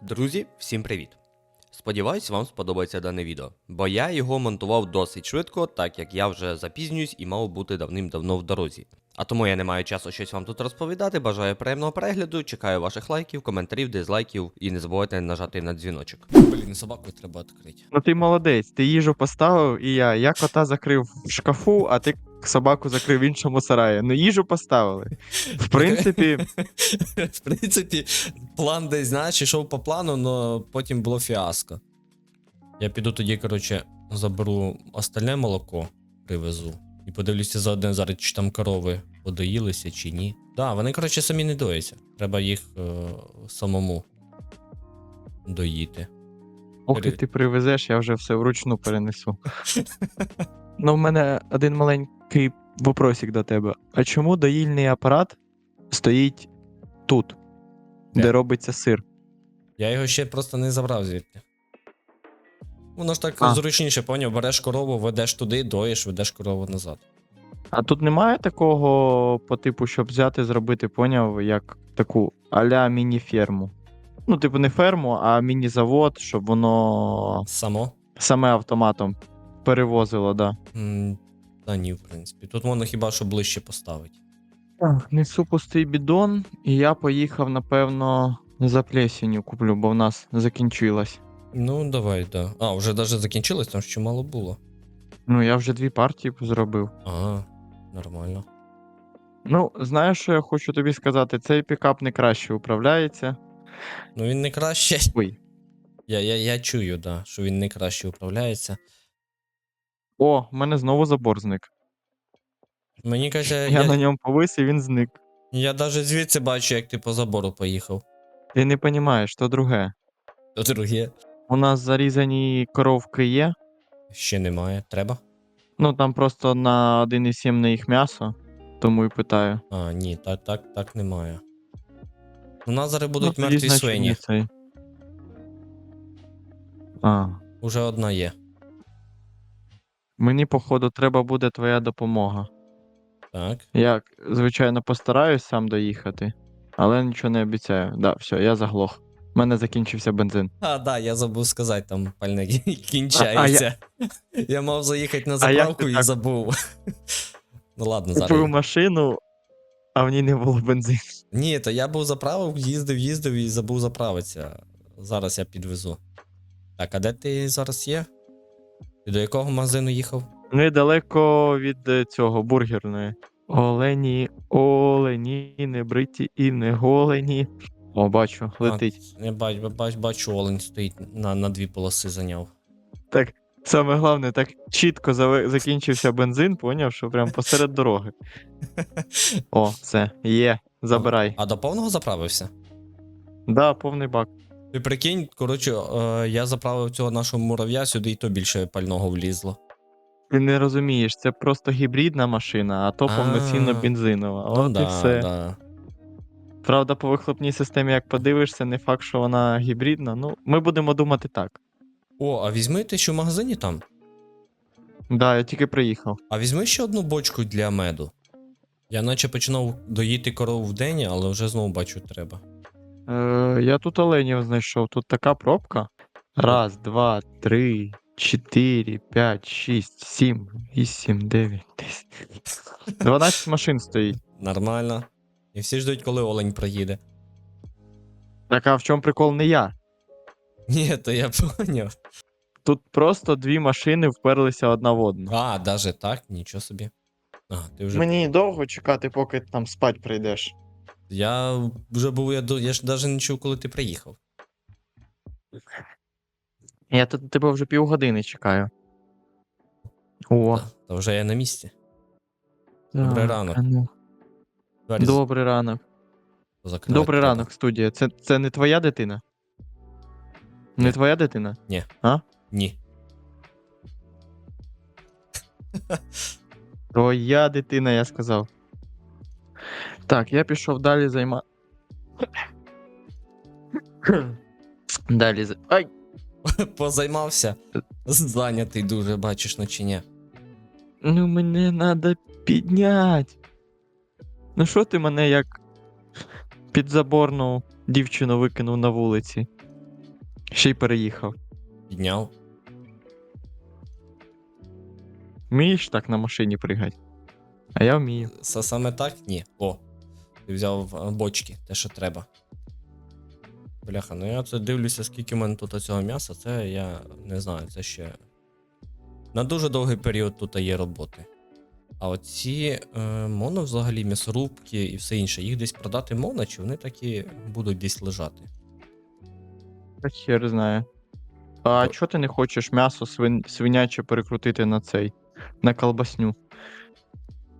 Друзі, всім привіт! Сподіваюсь, вам сподобається дане відео, бо я його монтував досить швидко, так як я вже запізнююсь і мав бути давним-давно в дорозі. А тому я не маю часу щось вам тут розповідати. Бажаю приємного перегляду, чекаю ваших лайків, коментарів, дизлайків і не забувайте нажати на дзвіночок. Блін, собаку треба відкрити. Ну ти молодець, ти їжу поставив, і я. Я кота закрив в шкафу, а ти собаку закрив в іншому сараї. Ну їжу поставили. В принципі, В принципі, план десь, знаєш, йшов по плану, але потім було фіаско. Я піду тоді, коротше, заберу остальне молоко, привезу. І подивлюся за одне зараз, чи там корови подоїлися, чи ні. Так, да, вони, коротше, самі не доїться. Треба їх е, самому доїти. поки ти привезеш, я вже все вручну перенесу. Ну, в мене один маленький вопросик до тебе. А чому доїльний апарат стоїть тут, Де? де робиться сир? Я його ще просто не забрав звідти. Воно ж так А. зручніше, поняв, береш корову, ведеш туди, доїш, ведеш корову назад. А тут немає такого по типу, щоб взяти, зробити, поняв, як таку аля міні-ферму. Ну, типу, не ферму, а міні-завод, щоб воно Само? саме автоматом перевозило, да. М, Та ні, в принципі. Тут можна хіба що ближче поставити. Так, несу пустий бідон, і я поїхав, напевно, за плесенью куплю, бо в нас закінчилась. Ну, давай, да. А, вже навіть закінчилось, там ще мало було. Ну, я вже дві партії зробив. Ага, нормально. Ну, знаєш, що я хочу тобі сказати? Цей пікап не краще управляється. Ну він не краще. Ой. Я, я, я чую, да, що він не краще управляється. О, в мене знову забор зник. Мені каже, Я, я, на ньому повис і він зник. я навіть звідси бачу, як ти по забору поїхав. Ти не розумієш, то друге. То друге. У нас зарізані коровки є. Ще немає. Треба? Ну там просто на 1,7 на їх м'ясо, тому і питаю. А, ні, так, так, так немає. У нас зараз будуть ну, тоді, мертві значить, свині. цей. А, Уже одна є. мені, походу, треба буде твоя допомога. Так. Я, звичайно, постараюсь сам доїхати, але нічого не обіцяю. Да, все, я заглох. У мене закінчився бензин. А, да, я забув сказати, там пальне кінчається. я... мав заїхати на заправку і так? забув. ну ладно, Купив зараз. машину, а в ній не було бензину. Ні, то я був заправив, їздив, їздив і забув заправитися. Зараз я підвезу. Так, а де ти зараз є? Ти до якого магазину їхав? Недалеко від е, цього бургерної. Олені, олені, не бриті і не голені. О, бачу, летить. А, я бач, бач, бачу, олень стоїть на, на дві полоси зайняв. Так, саме головне, так чітко закінчився бензин, поняв, що прям посеред дороги. О, все, є, забирай. А до повного заправився? Да, повний бак. Ти прикинь, коротше, е, я заправив цього нашого мурав'я сюди, і то більше пального влізло. Ти не розумієш, це просто гібридна машина, а то повноцінно бензинова. ну, От і да, все. Да. Правда, по вихлопній системі, як подивишся, не факт, що вона гібридна. Ну, ми будемо думати так. О, а візьми ти що в магазині там? Да, я тільки приїхав. А візьми ще одну бочку для меду. Я наче починав доїти корову в день, але вже знову бачу треба. Е, я тут оленів знайшов. Тут така пробка. Раз, два, три, чотири, п'ять, шість, сім, вісім, дев'ять, десять. 12 машин стоїть. Нормально. І всі ждуть, коли олень проїде. Так а в чому прикол не я? Ні, то я поняв. Тут просто дві машини вперлися одна в одну. А, даже так, нічого собі. А, ти вже. Мені довго чекати, поки там спать прийдеш. Я вже був, я, до- я ж навіть не чув, коли ти приїхав. Я тут тебе вже півгодини чекаю. О, Та, та вже я на місці. Добрий ранок. а ну. Двері Добрий ранок. закривати Добрий треба. ранок, студія. Це, це не твоя дитина? Не Ні. твоя дитина? Ні. Твоя дитина, я сказав. Так, я пішов далі займа. Далі за. Ай! Позаймався. Зайнятий дуже, бачиш, наче ні. Ну мене треба підняти. Ну що ти мене як підзаборну дівчину викинув на вулиці? Ще й переїхав. Підняв. Вмієш так на машині пригати? А я вмію. Са- Саме так? Ні. О. Ти взяв е, бочки, те, що треба. Бляха, ну я це дивлюся, скільки в мене тут цього м'яса, це я не знаю, це ще. На дуже довгий період тут є роботи. А оці е, моно взагалі м'ясорубки і все інше, їх десь продати можна, чи вони такі будуть десь лежати? Та хер знає. А То- чого ти не хочеш м'ясо свин... свиняче перекрутити на цей? На колбасню?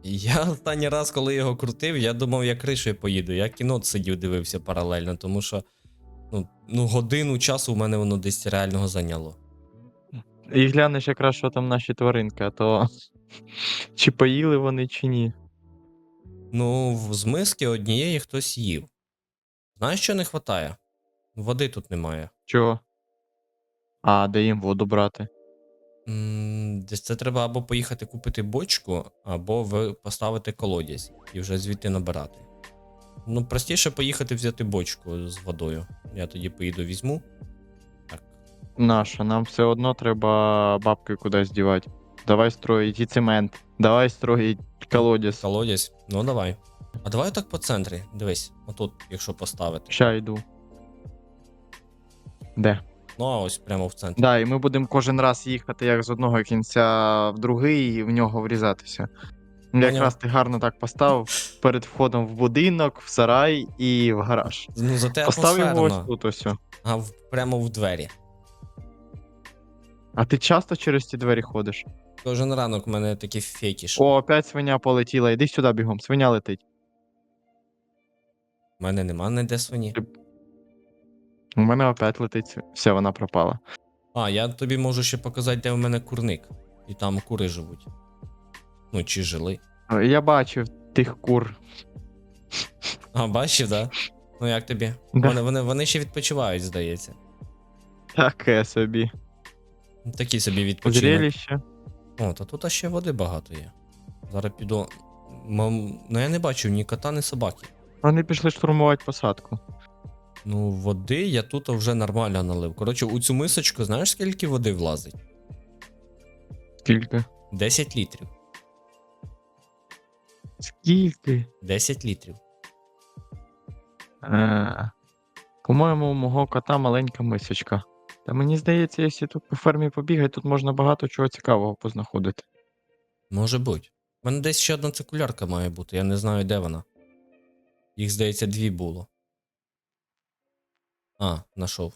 Я останній раз, коли його крутив, я думав, я кришею поїду. Я кіно сидів, дивився паралельно, тому що ну, ну, годину часу у мене воно десь реального зайняло. І глянеш якраз, що там наші тваринки, а то чи поїли вони, чи ні. Ну, в- з миски однієї хтось їв. Знаєш, що не вистачає? Води тут немає. Чого? А, де їм воду брати? М, Десь це треба або поїхати купити бочку, або ви поставити колодязь і вже звідти набирати. Ну, простіше поїхати взяти бочку з водою. Я тоді поїду візьму. Наша, нам все одно треба бабки кудись дівати. Давай строїть і цемент. Давай строїть колодязь. Колодязь. Ну давай. А давай так по центрі. Дивись, отут, якщо поставити. Ща йду. Де? Ну, а ось прямо в центрі. Да, і ми будемо кожен раз їхати як з одного кінця в другий і в нього врізатися. Ну, Поняв. Якраз ти гарно так поставив перед входом в будинок, в сарай і в гараж. Ну, зате Постав його ось атмосферно. тут ось. о. А в, прямо в двері. А ти часто через ці двері ходиш? Кожен ранок в мене такий фетіш. О, опять свиня полетіла. Іди сюди бігом, свиня летить. У мене нема ніде свині. У мене опять летить. св- Все, вона пропала. А, я тобі можу ще показати, де в мене курник. І там кури живуть. Ну, чи жили. Я бачив тих кур. А, бачив, да? Ну як тобі? Да. Вони, вони, вони ще відпочивають, здається. Таке собі. Такі собі відпочинок. Зрелище. О, та тут ще води багато є. Зараз піду. Мам... Ну я не бачив ні кота, ні собаки. Вони пішли штурмувати посадку. Ну, води я тут вже нормально налив. Коротше, у цю мисочку, знаєш, скільки води влазить? Скільки? 10 літрів. Скільки? 10 літрів. Е, По-моєму, у мого кота маленька мисочка. Та мені здається, якщо тут по фермі побігати, тут можна багато чого цікавого познаходити. Може бути. У мене десь ще одна цикулярка має бути, я не знаю, де вона. Їх, здається, дві було. А, знайшов.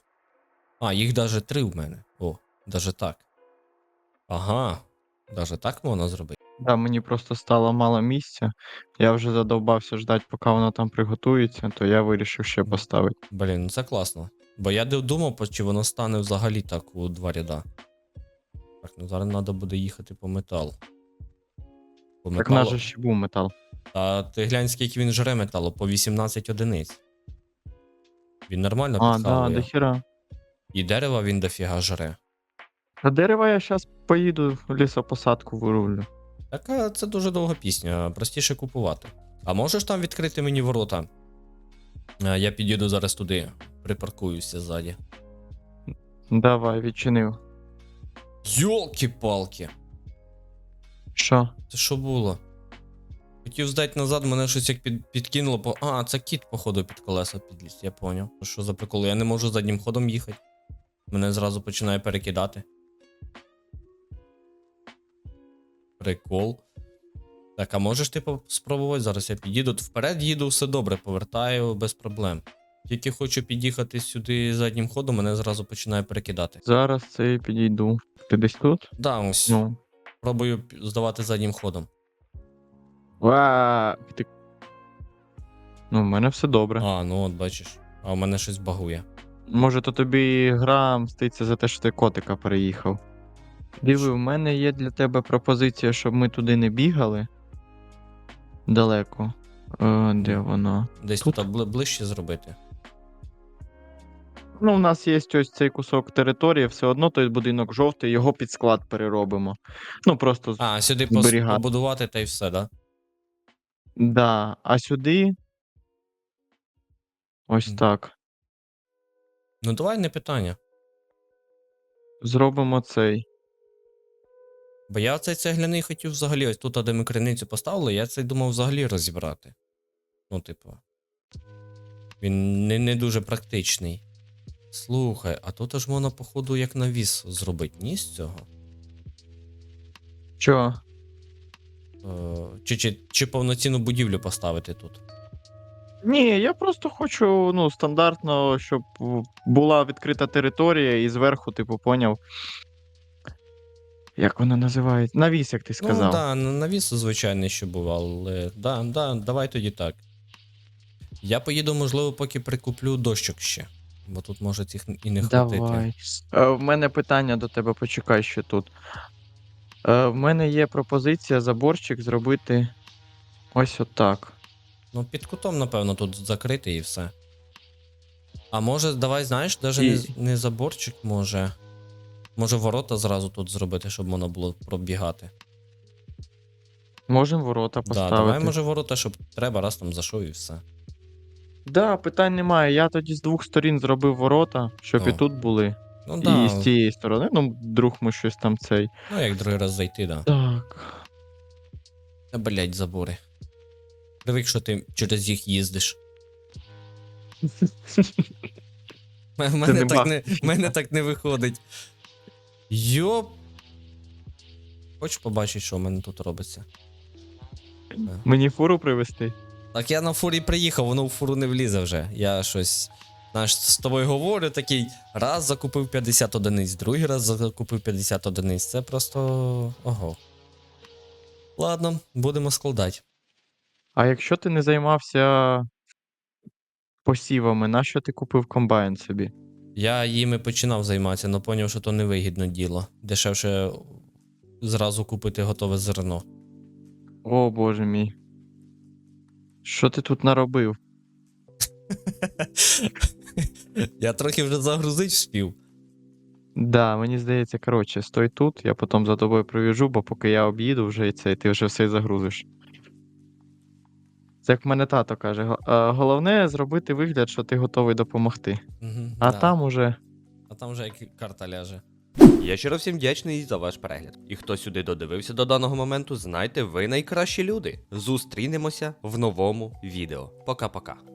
А, їх даже три в мене. О, даже так. Ага. Даже так можна зробити. Да, мені просто стало мало місця. Я вже задовбався ждати, поки воно там приготується, то я вирішив ще поставити. Блін, ну це класно. Бо я думав, чи воно стане взагалі так у два ряда. Так, ну зараз треба буде їхати по метал. По Так металу. наш ще був метал. А ти глянь, скільки він жре металу, по 18 одиниць. Він нормально А, да, до хіра. І дерева він дофіга жре. А дерева я зараз поїду лісопосадку вирулю. Так а це дуже довга пісня, простіше купувати. А можеш там відкрити мені ворота? Я підійду зараз туди, припаркуюся ззаді. Давай, відчинив. Йолки-палки! Що? Це що було? Хотів здати назад, мене щось як під, підкинуло, по. А, це кіт, походу, під колеса підліз, я поняв. Що за прикол? Я не можу заднім ходом їхати. Мене зразу починає перекидати. Прикол. Так, а можеш ти по- спробувати? Зараз я під'їду. Вперед їду, все добре, повертаю без проблем. Тільки хочу під'їхати сюди заднім ходом, мене зразу починає перекидати. Зараз це підійду. Ти десь тут? Да, ось. Ну. Пробую здавати заднім ходом. Ва! Ти... Ну, в мене все добре. А, ну от бачиш. А у мене щось багує. Може, то тобі гра мститься за те, що ти котика переїхав. Диви, у мене є для тебе пропозиція, щоб ми туди не бігали. Далеко. Е, де воно? Десь Тут? тут, бли- ближче зробити. Ну, у нас є ось цей кусок території, все одно той будинок жовтий, його під склад переробимо. Ну, просто. А, сюди пос- Зберігати. побудувати та й все, да? Да. А сюди. Ось Мгм. так. Ну давай не питання. зробимо цей. Бо я цей цегляний хотів взагалі, ось тут, де ми криницю поставили, я цей думав взагалі розібрати. Ну, типу. Він не, не дуже практичний. Слухай, а тут аж можна, походу, як навіс зробити, ні з цього? Що? Е, чи, чи, чи повноцінну будівлю поставити тут? Ні, я просто хочу, ну, стандартно, щоб була відкрита територія і зверху, типу, поняв. Як воно називається? Навіс, як ти сказав. Ну, да, навіс звичайний ще був, але. Да, да, давай тоді так. Я поїду, можливо, поки прикуплю дощок ще. Бо тут може цих і не хватити. Давай. Е, в мене питання до тебе, почекай ще тут. Е, в мене є пропозиція заборчик зробити ось отак. Ну, під кутом, напевно, тут закрити і все. А може, давай, знаєш, навіть не, І- з- не заборчик може. Може, ворота зразу тут зробити, щоб можна було пробігати. Можемо ворота Да, поставити. давай, може, ворота, щоб треба, раз там зайшов і все. Да, питань немає. Я тоді з двох сторін зробив ворота, щоб і тут були. Ну І да. з тієї сторони, ну, друг ми щось там цей. Ну, як другий раз зайти, да. Так. Та, блять, забори. Привик, що ти через їх їздиш. В мене, не так не, в мене так не виходить. Йоп. Хочеш побачити, що в мене тут робиться? Мені фуру привезти. Так я на фурі приїхав, воно в фуру не влізе вже. Я щось. Знаєш, з тобою говорю, такий раз закупив 50 одиниць, другий раз закупив 50 одиниць. Це просто. Ого. Ладно, будемо складати. А якщо ти не займався посівами, нащо ти купив комбайн собі? Я їми починав займатися, але зрозумів, що то невигідне діло. Дешевше зразу купити готове зерно. О, боже мій. Що ти тут наробив? Я трохи вже загрузить вспів. Да, мені здається, коротше, стой тут, я потім за тобою привіжу, бо поки я об'їду вже і це, ти вже все загрузиш. Це як в мене тато каже: е, головне зробити вигляд, що ти готовий допомогти. Угу, А там уже. а там вже як карта ляже. Я щиро всім вдячний за ваш перегляд. І хто сюди додивився до даного моменту, знайте, ви найкращі люди. Зустрінемося в новому відео. Пока-пока.